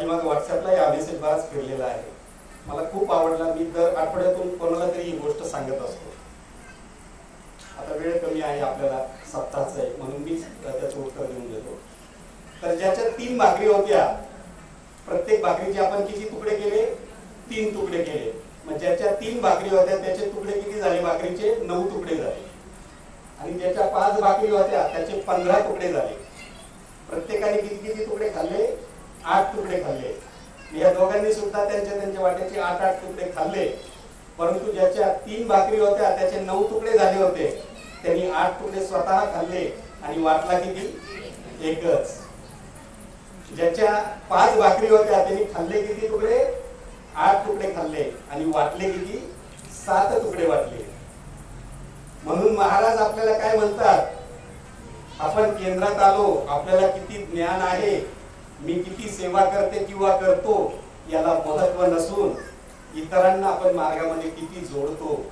आणि मग व्हॉट्सअपला हा मेसेज बराच फिरलेला आहे. मला खूप आवडला. मी दर आठवड्यातून कोणाला तरी ही गोष्ट सांगत असतो. आता वेळ कमी आहे आपल्याला सप्ताहाचा आहे म्हणून मी त्याचं उत्तर देऊन देतो. तर ज्याच्या तीन भाकरी होत्या प्रत्येक भाकरीचे आपण किती तुकडे केले? तीन तुकडे केले. मग ज्याच्या तीन भाकरी होत्या त्याचे तुकडे किती झाले? भाकरीचे नऊ तुकडे झाले. आणि ज्याच्या पाच भाकरी होत्या त्याचे पंधरा तुकडे झाले. प्रत्येकाने किती किती तुकडे खाल्ले? आठ तुकडे खाल्ले. या दोघांनी सुद्धा त्यांच्या त्यांच्या वाट्याचे आठ आठ तुकडे खाल्ले. परंतु ज्याच्या तीन भाकरी होत्या त्याचे नऊ तुकडे झाले होते. त्यांनी आठ तुकडे स्वतः खाल्ले आणि वाटला किती एकच. ज्याच्या पाच भाकरी होत्या त्यांनी खाल्ले किती तुकडे? आठ तुकडे खाल्ले आणि वाटले किती? सात तुकडे वाटले. म्हणून महाराज आपल्याला काय म्हणतात? आपण केंद्रात आलो आपल्याला किती ज्ञान आहे? मी किती सेवा करते किंवा करतो याला महत्त्व नसून इतरांना आपण मार्गामध्ये किती जोडतो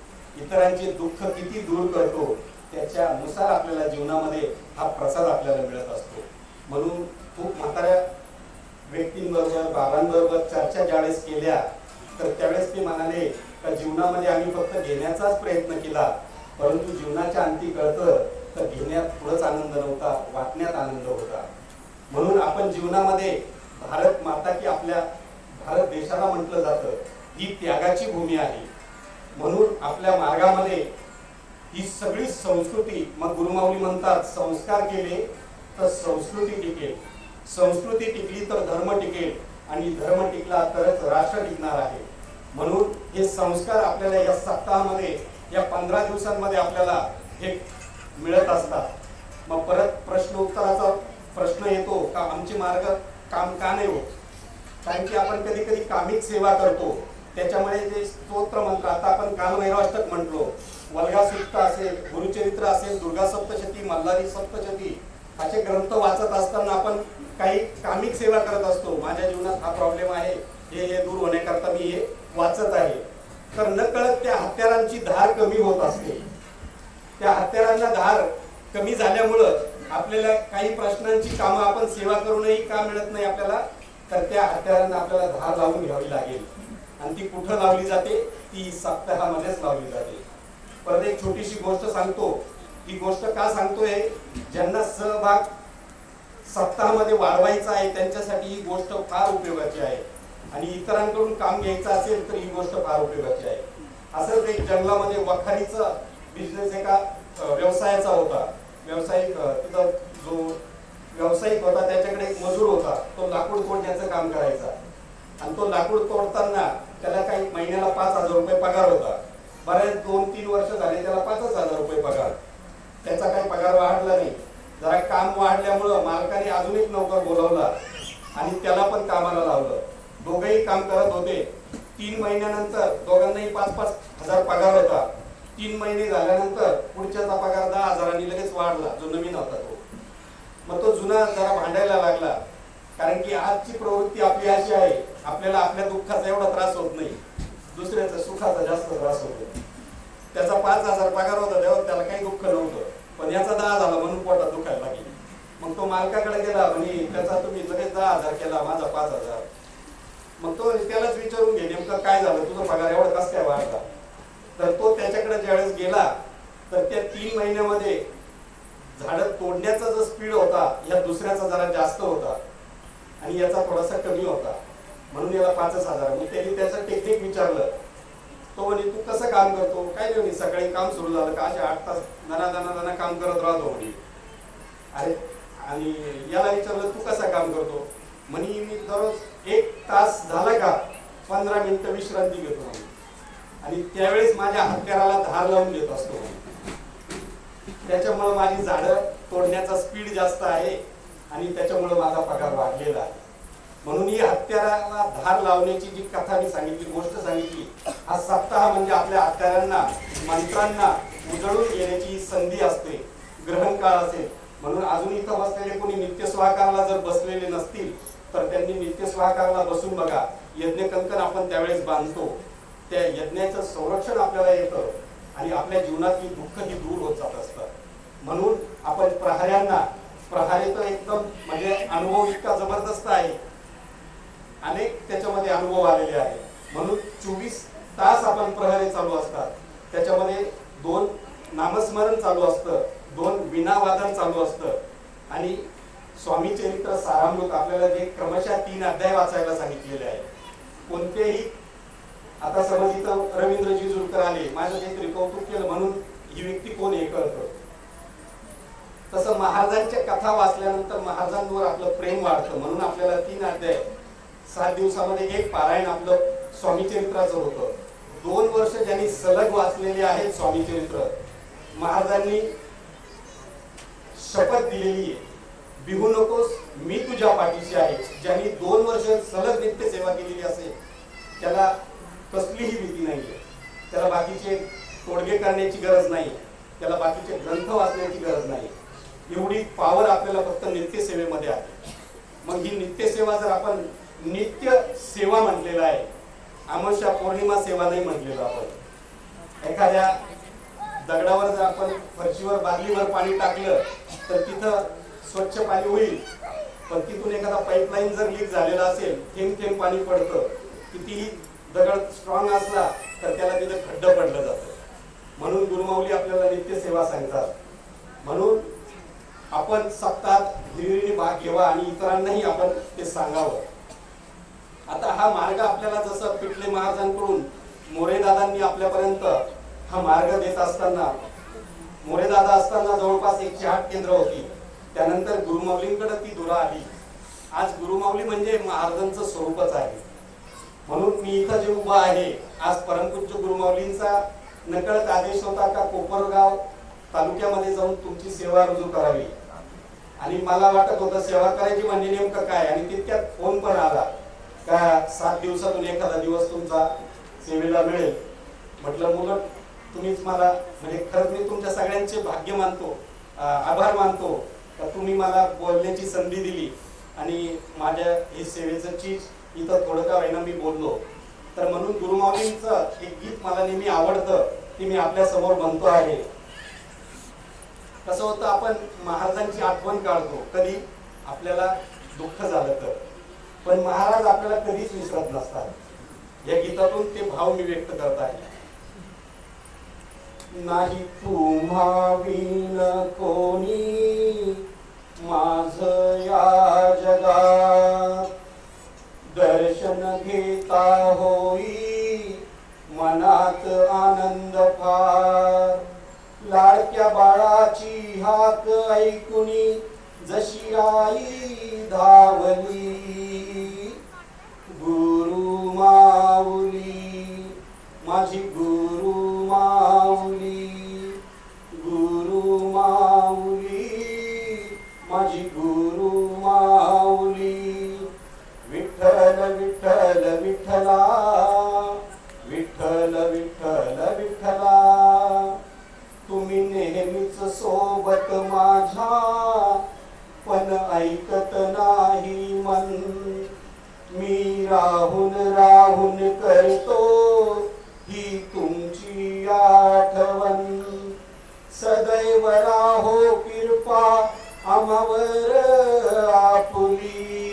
इतरांचे दुःख किती दूर करतो त्याच्यानुसार आपल्याला जीवनामध्ये हा प्रसाद आपल्याला मिळत असतो. म्हणून खूप म्हाताऱ्या व्यक्तींबरोबर बाबांबरोबर चर्चा ज्यावेळेस केल्या तर त्यावेळेस ते म्हणाले का जीवनामध्ये आम्ही फक्त घेण्याचाच प्रयत्न केला परंतु जीवनाच्या अंती कळतं तर घेण्यात पुढंच आनंद नव्हता वाटण्यात आनंद होता. म्हणून आपण जीवनामध्ये भारत माता की आपल्या भारत देशाला म्हटलं जातं ही त्यागाची भूमी आहे. म्हणून आपल्या मार्गामध्ये ही सगळी संस्कृती मग गुरुमाऊली म्हणतात संस्कार केले तर संस्कृती टिकेल. संस्कृती टिकली तर धर्म टिकेल आणि धर्म टिकला तरच राष्ट्र टिकणार आहे. म्हणून हे संस्कार आपल्याला या सप्ताहामध्ये या पंधरा दिवसांमध्ये आपल्याला हे मिळत असतात. मग परत प्रश्न उत्तराचा प्रश्न येतो का आमचे मार्ग काम का नाही होत? कारण की आपण कधी कधी कामिक सेवा करतो. त्याच्यामुळे जे स्तोत्र मंत्र आता आपण कालभैरवाष्टक म्हटलो. वल्गा सुक्त असेल गुरुचरित्र असेल दुर्गा सप्तशती मल्हारी सप्तशती असे ग्रंथ वाचत असताना आपण काही कामिक सेवा करत असतो. माझ्या जीवनात हा प्रॉब्लेम आहे. हे हे दूर होण्याकरता मी हे वाचत आहे. तर न कळत त्या हत्यारांची धार कमी होत असते. त्या हत्यारांना धार कमी झाल्यामुळं आपल्याला काही प्रश्नांची कामं आपण सेवा करूनही का मिळत नाही आपल्याला? तर त्या हत्यारांना आपल्याला धार लावून घ्यावी लागेल. आणि ती कुठं लावली जाते? ती सप्ताहामध्येच लावली जाते. परत एक छोटीशी गोष्ट सांगतो. ही गोष्ट का सांगतोय? ज्यांना सहभाग सप्ताहामध्ये वाढवायचा आहे त्यांच्यासाठी ही गोष्ट फार उपयोगाची आहे. आणि इतरांकडून काम घ्यायचं असेल तर ही गोष्ट फार उपयोगाची आहे. असंच एक जंगलामध्ये वखारीचा बिझनेस एका व्यवसायाचा होता. व्यावसायिक तिथं जो व्यावसायिक होता त्याच्याकडे एक मजूर होता. तो लाकूड तोडण्याचं काम करायचा. आणि तो लाकूड तोडताना त्याला काही महिन्याला पाच हजार रुपये पगार होता. बऱ्याच दोन तीन वर्ष झाले त्याला पाचच हजार रुपये पगार. त्याचा काही पगार वाढला नाही. जरा काम वाढल्यामुळं मालकाने अजून एक नोकर बोलवला आणि त्याला पण कामाला लावलं. दोघेही काम करत होते. तीन महिन्यानंतर दोघांनाही पाच पाच हजार पगार होता. तीन महिने झाल्यानंतर पुढच्याचा पगार दहा हजारांनी लगेच वाढला जो नवीन होता तो. मग तो जुना जरा भांडायला लागला. कारण की आजची प्रवृत्ती आपली अशी आहे आपल्याला आपल्या दुःखाचा एवढा त्रास होत नाही. दुसऱ्याचा सुखाचा जास्त त्रास होतो त्याचा पाच हजार पगार होता तेव्हा त्याला काही दुःख नव्हतं. पण याचा दहा झाला म्हणून पोटात दुखायला लागली. मग तो मालकाकडे गेला म्हणे त्याचा तुम्ही लगेच दहा हजार केला माझा पाच हजार. मग तो त्यालाच विचारून घे नेमकं काय झालं? तुझा पगार एवढा कस काय वाढला? तर तो त्याच्याकडे ज्यावेळेस गेला तर त्या तीन महिन्यामध्ये झाडं तोडण्याचा जो स्पीड होता या दुसऱ्याचा जरा जास्त होता आणि याचा थोडासा कमी होता. म्हणून याला पाचच हजार. मी त्यांनी त्याचं टेक्निक विचारलं. तो म्हणे तू कसं काम करतो? काय नाही म्हणे, सकाळी काम सुरू झालं. का असे आठ तास दना दना दना काम करत राहतो म्हणे. अरे आणि याला विचारलं तू कसं काम करतो? म्हणे मी दररोज एक तास झाला का? पंधरा मिनिटं विश्रांती घेतो. म्हणे आणि त्यावेळेस माझ्या हत्याराला धार लावून घेत असतो. त्याच्यामुळे माझी झाडं तोडण्याचा स्पीड जास्त आहे आणि त्याच्यामुळे माझा पगार वाढलेला आहे. म्हणून ही हत्याराला धार लावण्याची जी कथा मी सांगितली गोष्ट सांगितली हा सप्ताह म्हणजे आपल्या हत्यारांना मंत्रांना उजळून येण्याची संधी असते ग्रहण काळ असेल. म्हणून अजून इथं बसलेले कोणी नित्य स्वाहाकाराला जर बसलेले नसतील तर त्यांनी नित्य स्वाहाकाराला बसून बघा यज्ञ कंकण आपण त्यावेळेस बांधतो. त्या यज्ञाचं संरक्षण आपल्याला येतं आणि आपल्या जीवनातली दुःख ही दूर होत जात असतात म्हणून आपण प्रहार्यांना प्रहारे तर एकदम म्हणजे अनुभव इतका जबरदस्त आहे. अनेक त्याच्यामध्ये अनुभव आलेले आहे म्हणून चोवीस तास आपण प्रहरे चालू असतात. त्याच्यामध्ये दोन नामस्मरण चालू असतं दोन विनावादन चालू असतं. आणि स्वामी चरित्र सारामृत आपल्याला जे क्रमशः तीन अध्याय वाचायला सांगितलेले आहे कोणतेही आता समज इथं रवींद्रजी जुळकर आले माझं काहीतरी कौतुक केलं म्हणून ही व्यक्ती कोण हे कळतं. तसं महाराजांच्या कथा वाचल्यानंतर महाराजांवर आपलं प्रेम वाढतं म्हणून आपल्याला तीन अध्याय सात दिवसामध्ये एक पारायण आपलं स्वामी चरित्राचं होतं. दोन वर्ष ज्यांनी सलग वाचलेले आहेत स्वामी चरित्र महाराजांनी शपथ दिलेली आहे. बिहू नकोस मी तुझ्या पाठीशी आहे. ज्यांनी दोन वर्ष सलग नित्य सेवा केलेली असेल त्याला कसलीही भीती नाही आहे त्याला बाकीचे तोडगे करण्याची गरज नाही त्याला बाकीचे ग्रंथ वाचण्याची गरज नाही एवढी पावर आपल्याला फक्त नित्यसेवेमध्ये आहे. मग ही नित्यसेवा जर आपण नित्य सेवा म्हटलेलं आहे अमावस्या पौर्णिमा सेवा नाही म्हटलेलं आपण. एखाद्या दगडावर जर आपण फरशीवर बादलीवर पाणी टाकलं तर तिथं स्वच्छ पाणी होईल. पण तिथून एखादा पाईपलाईन जर लीक झालेला असेल थेंब थेंब पाणी पडतं. कितीही दगड स्ट्रॉंग असला तर त्याला तिथं खड्ड पडलं जातं. म्हणून गुरुमाऊली आपल्याला नित्य सेवा सांगतात. म्हणून आपण सप्तात हिरिरीने भाग घ्यावा आणि इतरांनाही आपण ते सांगावं. आता हा मार्ग आपल्याला जसं पिटले महाराजांकडून मोरेदादांनी आपल्यापर्यंत हा मार्ग देत असताना मोरेदादा असताना जवळपास एकशे आठ केंद्र होती. त्यानंतर गुरुमाऊलींकडे ती दुरा आली. आज गुरुमाऊली म्हणजे महाराजांचं स्वरूपच आहे. म्हणून मी इथं जे उभा आहे आज परमपूज्य गुरुमाऊलींचा नकळत आदेश होता का कोपरगाव तालुक्यामध्ये जाऊन तुमची सेवा रुजू करावी. आणि मला वाटत होतं सेवा करायची म्हणजे नेमकं काय? आणि तितक्यात फोन पण आला का सात दिवसातून एखादा दिवस तुमचा सेवेला मिळेल. म्हटलं मुलं तुम्हीच मला म्हणजे खरंच मी तुमच्या सगळ्यांचे भाग्य मानतो आभार मानतो का तुम्ही मला बोलण्याची संधी दिली आणि माझ्या हे सेवेचं चीज इथं थोडं का होईना मी बोललो. तर म्हणून गुरुमाऊलींचं एक गीत मला नेहमी आवडतं ते मी आपल्यासमोर म्हणतो आहे. कसं होतं आपण महाराजांची आठवण काढतो. कधी आपल्याला दुःख झालं तर. पण महाराज आपल्याला कधीच विसरत नसतात. या गीतातून ते भाव मी व्यक्त करत आहे. नाही तुम्हावीन कोणी माझ या जगात घेता होई मनात आनंद फार. लाडक्या बाळाची हाक ऐकुनी जशी आई धावली. गुरु माऊली माझी विठ्ठला. विठ्ठल विठ्ठल विठ्ठला. तुम्ही नेहमीच सोबत माझ्या. पण ऐकत नाही मन. मी राहून राहून करतो ही तुमची आठवण. सदैव राहो कृपा आम्हावर आपुली.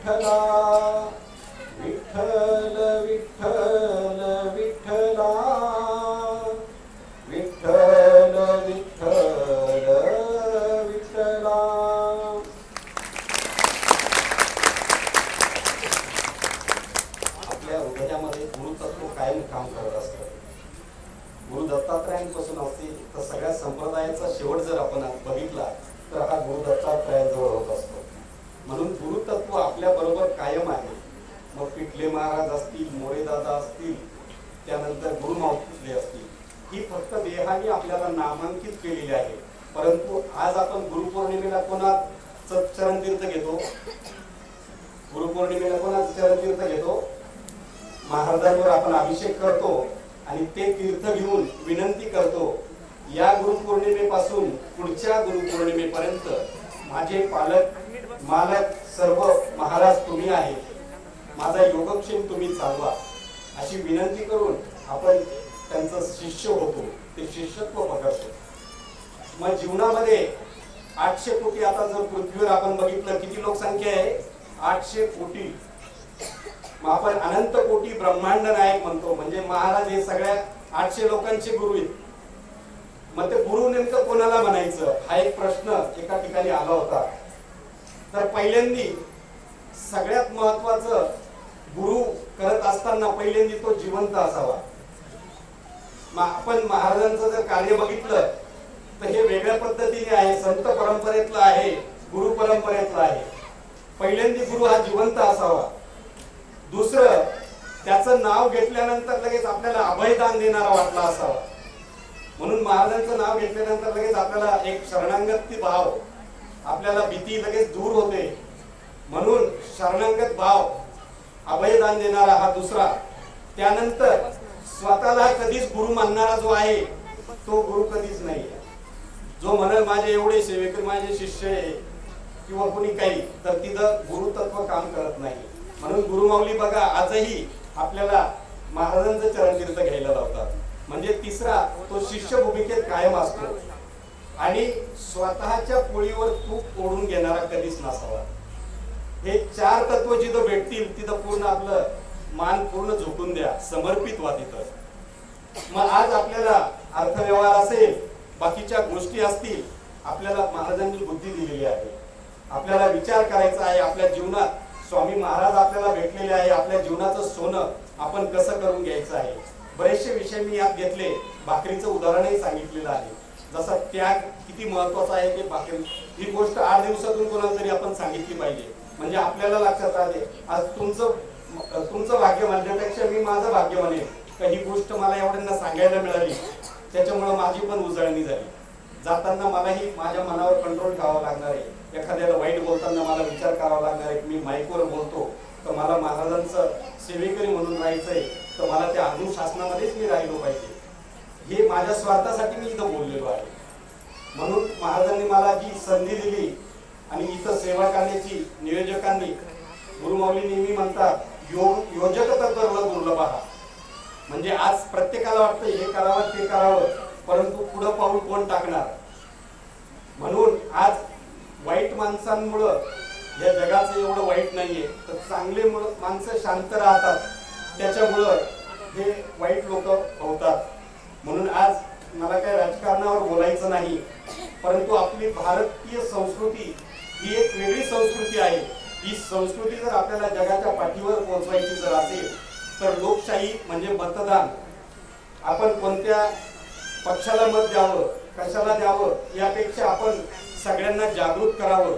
विठ्ठल विठ्ठला विठ्ठल विठ्ठल विठ्ठला विठ्ठल विठ्ठल विठ्ठला ह्याच्यामध्ये गुरुतत्व कायम काम करत असतं गुरु दत्तात्रयांपासून असते तर सगळ्या संप्रदायाचा शेवट जर आपण आज बघितला तर हा गुरु दत्तात्रयाजवळ होत असतो म्हणून गुरुतत्व आपल्या बरोबर कायम आहे मग पिठले महाराज असतील मोरेदादा असतील त्यानंतर गुरुमावले असतील ही फक्त देहाने आपल्याला नामांकित केलेली आहे परंतु आज आपण गुरुपौर्णिमेला कोणाचं चरणतीर्थ घेतो गुरुपौर्णिमेला कोणाचं चरणतीर्थ घेतो महाराजांवर आपण अभिषेक करतो आणि ते तीर्थ घेऊन विनंती करतो या गुरुपौर्णिमेपासून पुढच्या येईपर्यंत माझे पालक मालक सर्व महाराज तुम्ही आहे माझा योगक्षेम तुम्ही चालवा. अशी विनंती करून आपण त्यांचं शिष्य होतो. ते शिष्यत्व बघतो मग जीवनामध्ये आठशे कोटी आता जर पृथ्वीवर आपण बघितलं किती लोकसंख्या आहे? आठशे कोटी. मग आपण अनंत कोटी ब्रह्मांड नायक म्हणतो. म्हणजे महाराज हे सगळ्या आठशे लोकांचे गुरु आहेत. मग ते गुरु नेमकं कोणाला म्हणायचं? हा एक प्रश्न एका ठिकाणी आला होता. तर पहिल्यांदी सगळ्यात महत्वाचं गुरु करत असताना पहिल्यांदी तो जिवंत असावा. आपण महाराजांचं जर कार्य बघितलं तर हे वेगळ्या पद्धतीने आहे. संत परंपरेतलं आहे गुरु परंपरेतलं आहे. पहिल्यांदी गुरु हा जिवंत असावा. दुसरं त्याचं नाव घेतल्यानंतर लगेच आपल्याला अभयदान देणारा वाटला असावा. म्हणून महाराजांचं नाव घेतल्यानंतर लगेच आपल्याला एक शरणांगती भाव आपल्याला भीती लगेच दूर होते. म्हणून शरणांगत भाव अभयदान देणारा हा दुसरा. त्यानंतर स्वतःला कधीच गुरु मानणारा जो आहे तो गुरु कधीच नाही जो म्हणल माझे एवढे सेवेकरी माझे शिष्य आहे किंवा कुणी काही तर तिथं गुरुतत्व काम करत नाही. म्हणून गुरुमाऊली बघा आजही आपल्याला महाराजांचं चरणतीर्थ घ्यायला लावतात. म्हणजे तो शिष्य भूमिकेत कायम असतो. आणि स्वतःच्या पोळीवर तूप ओढून घेणारा कधीच नसावा. हे चार तत्व जिथं भेटतील तिथं पूर्ण आपलं मान पूर्ण झोकून द्या समर्पित व्हा तिथं. मग आज आपल्याला अर्थव्यवहार असेल बाकीच्या गोष्टी असतील आपल्याला महाराजांनी बुद्धी दिलेली आहे. आपल्याला विचार करायचा आहे आपल्या जीवनात स्वामी महाराज आपल्याला भेटलेले आहे आपल्या जीवनाचं सोनं आपण कसं करून घ्यायचं आहे? बरेचसे विषय मी यात घेतले. भाकरीचं उदाहरणही सांगितलेलं आहे. जसा त्याग किती महत्त्वाचा आहे ते भाकरी. ही गोष्ट आठ दिवसातून कोणाला तरी आपण सांगितली पाहिजे. म्हणजे आपल्याला लक्षात राहते. आज तुमचं तुमचं भाग्य म्हणण्यापेक्षा मी माझं भाग्य म्हणेन. का ही गोष्ट मला एवढ्यांना सांगायला मिळाली. त्याच्यामुळे माझी पण उजळणी झाली. जाताना मलाही माझ्या मनावर कंट्रोल ठेवावा लागणार आहे. एखाद्याला वाईट बोलताना मला विचार करावा लागणार आहे. मी माईकवर बोलतो. मला महाराजांचं सेवेकरी म्हणून राहायचंय तर मला त्या अनुशासनामध्येच मी राहिलो पाहिजे. हे माझ्या स्वार्थासाठी मी इथं बोललेलो आहे. म्हणून महाराजांनी मला जी संधी दिली आणि इथं सेवा करण्याची नियोजकांनी गुरुमाऊली नेहमी म्हणतात योग योजक तत्व दुर्लभ आहात म्हणजे आज प्रत्येकाला वाटतं हे करावं ते करावं परंतु पुढं पाऊल कोण टाकणार? म्हणून आज वाईट माणसांमुळं या जगाचं एवढं वाईट नाहीये तर चांगले माणसं शांत राहतात. त्याच्यामुळं हे वाईट लोक होतात. म्हणून आज मला काय राजकारणावर बोलायचं नाही परंतु आपली भारतीय संस्कृती ही एक वेगळी संस्कृती आहे. ही संस्कृती जर आपल्याला जगाच्या पाठीवर पोहोचवायची जर असेल तर लोकशाही म्हणजे मतदान. आपण कोणत्या पक्षाला मत द्यावं कशाला द्यावं यापेक्षा आपण सगळ्यांना जागृत करावं.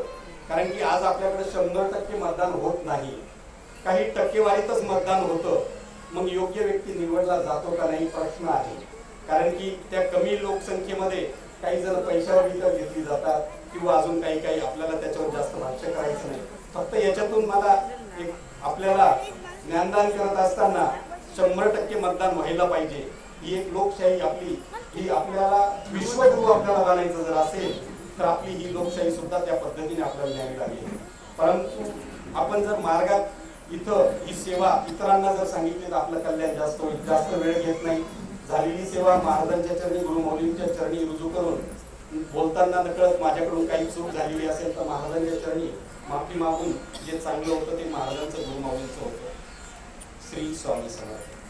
कारण की आज आपल्याकडे शंभर टक्के मतदान होत नाही. काही टक्केवारीतच मतदान होतं. मग योग्य व्यक्ती निवडला जातो का नाही प्रश्न आहे. कारण की त्या कमी लोकसंख्येमध्ये काही जण पैशावर विकत घेतली जातात किंवा अजून काही काही आपल्याला त्याच्यावर जास्त भाष्य करायचं नाही. फक्त याच्यातून मला एक आपल्याला ज्ञानदान करत असताना शंभर टक्के मतदान व्हायला पाहिजे. ही एक लोकशाही आपली ही आपल्याला विश्वगुरु आपल्याला बनायचं जर असेल तर आपली ही लोकशाही सुद्धा त्या पद्धतीने आपल्याला न्यावी लागेल परंतु आपण जर मार्गात इथं ही सेवा इतरांना जर सांगितली तर आपलं कल्याण जास्त होईल. जास्त वेळ घेत नाही. झालेली सेवा महाराजांच्या चरणी गुरुमौलींच्या चरणी रुजू करून बोलताना नकळत माझ्याकडून काही चूक झालेली असेल तर महाराजांच्या चरणी माफी मागून जे चांगलं होतं ते महाराजांचं गुरुमौलींचं होतं. श्री स्वामी समर्थ.